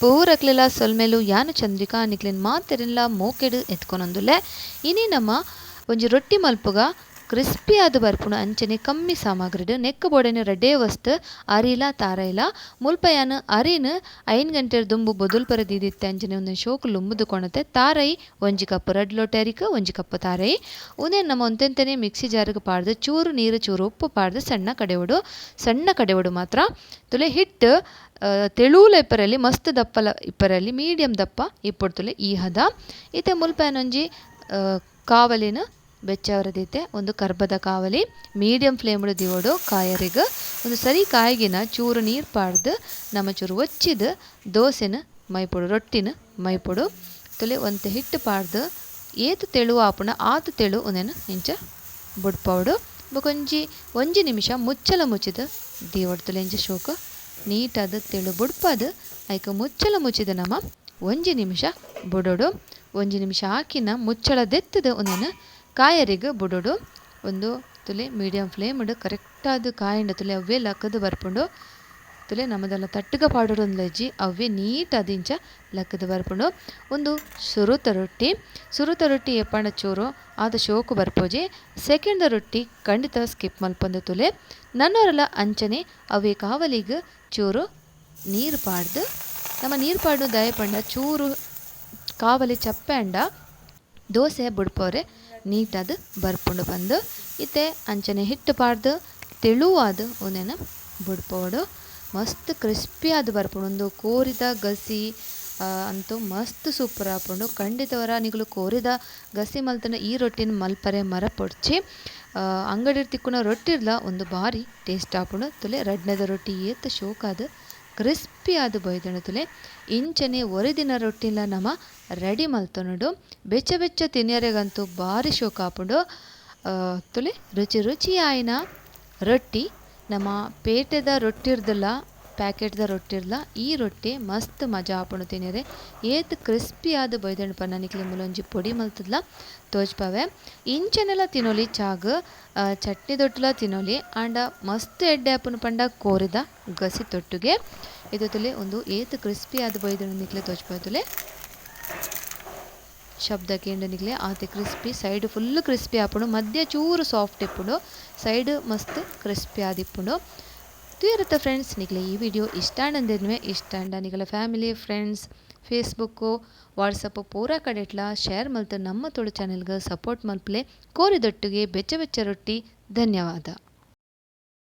ಪೂರಕ್ಲೆಲ ಸೊಲ್ಮೆಲು ಯಾನ ಚಂದ್ರಿಕಾ ನಿಕ್ಲೆನ್ ಮಾತೆರೆನ್ಲ ಮೋಕೆಡ್ ಎತ್ಕೊನೊಂದುಲ್ಲೆ. ಇನಿ ನಮ ಒಂಜಿ ರೊಟ್ಟಿ ಮಲ್ಪುಗ ಆದ್ ಬರ್ಪುನ ಅಂಚನೆ ಕಮ್ಮಿ ಸಾಮಗ್ರಿಡ್ ನೆಕ್ಕ ಬೋಡನೆ ರೆಡ್ಡೆ ವಸ್ತ್, ಅರಿಲ, ತಾರೈಲ ಮುಲ್ಪ ಅರಿನ್ ಐನ್ ಗಂಟೆರ್ ದುಂಬು ಬೊದುಲ್ಪರೆ ದೀದಿತ್ತೆ ಅಂಚನೆ ಉಂದೆನ್ ಶೋಕು ಲುಂಬುದು ಕೊಣತೆ. ತಾರೈ, ಒಂಜಿ ಕಪ್ ರಡ್ ಲೋಟ ಒಂಜಿ ಕಪ್ ತಾರೈ. ಉಂದೆನ್ ನಮ್ಮ ಒಂತೆಂತೆನೆ ಮಿಕ್ಸಿ ಜಾರ್ಗ್ ಪಾಡ್ದ್ ಚೂರು ನೀರು, ಚೂರು ಉಪ್ಪು ಪಾಡ್ದ್ ಸಣ್ಣ ಕಡೆವಡು. ಸಣ್ಣ ಕಡೆವಡು ಮಾತ್ರ. ತುಲೆ ಹಿಟ್ ತೆಳೂಲ ಇಪ್ಪರಲ್ಲಿ, ಮಸ್ತ್ ದಪ್ಪಲ ಇಪ್ಪರಲ್ಲಿ, ಮೀಡಿಯಂ ದಪ್ಪ ಇಪ್ಪಡ್ತುಲೆ ಈ ಹದ ಇತ್ತೆ ಮುಲ್ಪ ಒಂಜಿ ಕಾವಲಿನ ಬೆಚ್ಚವರದೈತೆ ಒಂದು ಕರ್ಬದ ಕಾವಲಿ ಮೀಡಿಯಂ ಫ್ಲೇಮ್ಡ್ ದಿವಡು ಕಾಯರಿಗ. ಒಂದು ಸರಿ ಕಾಯಿಗಿನ ಚೂರು ನೀರು ಪಾಡ್ದು, ನಮ್ಮ ಚೂರು ಒಚ್ಚಿದ, ದೋಸೆನ ಮೈಪುಡು, ರೊಟ್ಟಿನ ಮೈಪುಡು, ತುಲೆ ಒಂದು ಹಿಟ್ಟು ಪಾಡ್ದು, ಏತು ತೆಳು ಆಪುನ ಆತ್ ತೆಳು ಉಂದೆನ್ ಇಂಚ ಬುಡ್ಪೌಡು. ಬೊಕೊಂಜಿ ಒಂಜಿ ನಿಮಿಷ ಮುಚ್ಚಲ ಮುಚ್ಚಿದ ದೀವೊಡು ತುಲೆ ಇಂಚ ಶೋಕ. ನೀಟಾದ್ ತೆಳು ಬುಡ್ಪದು, ಐಕ ಮುಚ್ಚಲ ಮುಚ್ಚಿದ ನಮ ಒಂಜಿ ನಿಮಿಷ ಬುಡೋಡು. ಒಂಜಿ ನಿಮಿಷ ಆಕಿನ ಮುಚ್ಚಳ ದೆತ್ತದ ಕಾಯರಿಗ್ ಬುಡೋಡು. ಒಂದು ತುಲೆ ಮೀಡಿಯಂ ಫ್ಲೇಮ್ಡ್ ಕರೆಕ್ಟಾದ್ ಕಾಯಂಡ ತುಲೆ ಅವೇ ಲಕ್ಕದ ಬರ್ಪುಂಡು. ತುಲೆ ನಮದೆಲ್ಲ ಒಂದು ಲಜ್ಜಿ ಅವೇ ನೀಟ್ ಇಂಚ ಲಕ್ಕದ ಬರ್ಪುಂಡು. ಒಂದು ಸುರುತ ರೊಟ್ಟಿ. ಸುರುತ ರೊಟ್ಟಿ ಎಪ್ಪಣ ಚೂರು ಆದ ಶೋಕು ಬರ್ಪೋಜಿ. ಸೆಕೆಂಡ್ ರೊಟ್ಟಿ ಖಂಡಿತ ಸ್ಕಿಪ್ ಮಲ್ಪೊಂದು ತುಲೆ. ನನ್ನವರೆಲ್ಲ ಅಂಚನೆ ಅವೇ ಕಾವಲಿಗ್ ಚೂರು ನೀರು ಪಾಡ್ದು. ನಮ್ಮ ನೀರು ಪಾಡು ದಯಪಂಡ ಚೂರು ಕಾವಲಿ ಚಪ್ಪೆ ಅಂಡ. ದೋಸೆ ಬುಡ್ಪೊರೆ. ನೀಟಾದ್ ಬರ್ಪುಂಡು ಬಂದು ಇತ್ತೆ ಅಂಚನೆ ಹಿಟ್ಟು ಪಾಡ್ದು, ತೆಳುವಾದ ಒಂದೇನ ಬುಡ್ಪೊಡು. ಮಸ್ತ್ ಕ್ರಿಸ್ಪಿ ಆದ ಬರ್ಪುಂಡು ಉಂದು ಕೋರಿದ ಗಸಿ ಅಂತೂ ಮಸ್ತ್ ಸೂಪರ್ ಆಪುಂಡು. ಖಂಡಿತವರ ನಿಕುಲು ಕೋರಿದ ಗಸಿ ಮಲ್ತನ ಈ ರೊಟ್ಟಿನ ಮಲ್ಪರೆ ಮರ ಪೊಡ್ಚಿ ಅಂಗಡಿ ತಿಕ್ಕುನ ರೊಟ್ಟಿರ್ಲ ಒಂದು ಭಾರಿ ಟೇಸ್ಟ್ ಆಪುಂಡು. ತುಲೆ ರಡ್ನೆದ ರೊಟ್ಟಿ ಏತ್ ಶೋಕಾದ ಕ್ರಿಸ್ಪಿ ಆದ್ ಬೈದೆಂಡ್ ತುಲೆ. ಇಂಚನೆ ಒರಿದಿನ ರೊಟ್ಟಿಲ ನಮ. ರೆಡಿ ಮಲ್ತನಡು ಬೆಚ್ಚ ಬೆಚ್ಚ ತಿನ್ಯರೆಗಂತೂ ಬಾರಿ ಶೋಕಾಪುಂಡು ತುಲೆ, ರುಚಿ ರುಚಿ ಆಯಿನ ರೊಟ್ಟಿ. ನಮ್ಮ ಪೇಟೆದ ರೊಟ್ಟಿರ್ದುಲ ಪ್ಯಾಕೆಟ್ದ ರೊಟ್ಟಿರ್ಲ? ಈ ರೊಟ್ಟಿ ಮಸ್ತ್ ಮಜಾ ಆಪುಂಡು ತಿನೆರೆ ಏತ್ ಕ್ರಿಸ್ಪಿ ಆದ್ ಬೈದಣ್ಣ ಪನ್ನ ನಿಕ್ಲೆ ಮುಲೊಂಜಿ ಪೊಡಿ ಮಲ್ತದ್ಲ? ತೋಜ್ಪಾವೆ. ಇಂಚನೆಲ ತಿನೊಲಿ ಚಾಗ್ ಚಟ್ನಿ ದೊಟ್ಟುಲ ತಿನೊಲಿ ಆಂಡ ಮಸ್ತ್ ಎಡ್ಡೆ ಆಪುನ ಪಂಡ ಕೋರಿದ ಗಸಿ ತೊಟ್ಟುಗೆ. ಇದೊತ್ತಲೆ ತುಲೆ ಒಂದು ಏತ್ ಕ್ರಿಸ್ಪಿ ಆದ್ ಬೈದಣ್ಣ ನಿಕ್ಲೆ ತೋಜ್ಪಾವೆ ತುಲೆ. ಶಬ್ದ ಕೇಂದ್ರ ನಿಕ್ಲೆ ಆತೆ ಕ್ರಿಸ್ಪಿ, ಸೈಡ್ ಫುಲ್ ಕ್ರಿಸ್ಪಿ ಆಪುಂಡು ಮಧ್ಯ ಚೂರು ಸಾಫ್ಟ್ ಇಪ್ಪುಂಡು ಸೈಡ್ ಮಸ್ತ್ ಕ್ರಿಸ್ಪಿ ಆದಿಪ್ಪುಂಡು ತುಯರತ್ತ ಫ್ರೆಂಡ್ಸ್ ನಿಗಲೇ ಈ ವಿಡಿಯೋ ಇಷ್ಟ ಅಂದಿದ್ವೆ ಇಷ್ಟ ಅಂಡ ನಿಗಲ ಫ್ಯಾಮಿಲಿ ಫ್ರೆಂಡ್ಸ್ ಫೇಸ್ಬುಕ್ಕು ವಾಟ್ಸಪ್ಪು ಪೂರ ಕಡೆಟ್ಲ ಶೇರ್ ಮಲ್ತು ನಮ್ಮ ತೊಡು ಚಾನೆಲ್ಗೆ ಸಪೋರ್ಟ್ ಮಲ್ಪಲೆ, ಕೋರಿದೊಟ್ಟಿಗೆ ಬೆಚ್ಚ ಬೆಚ್ಚ ರೊಟ್ಟಿ, ಧನ್ಯವಾದ.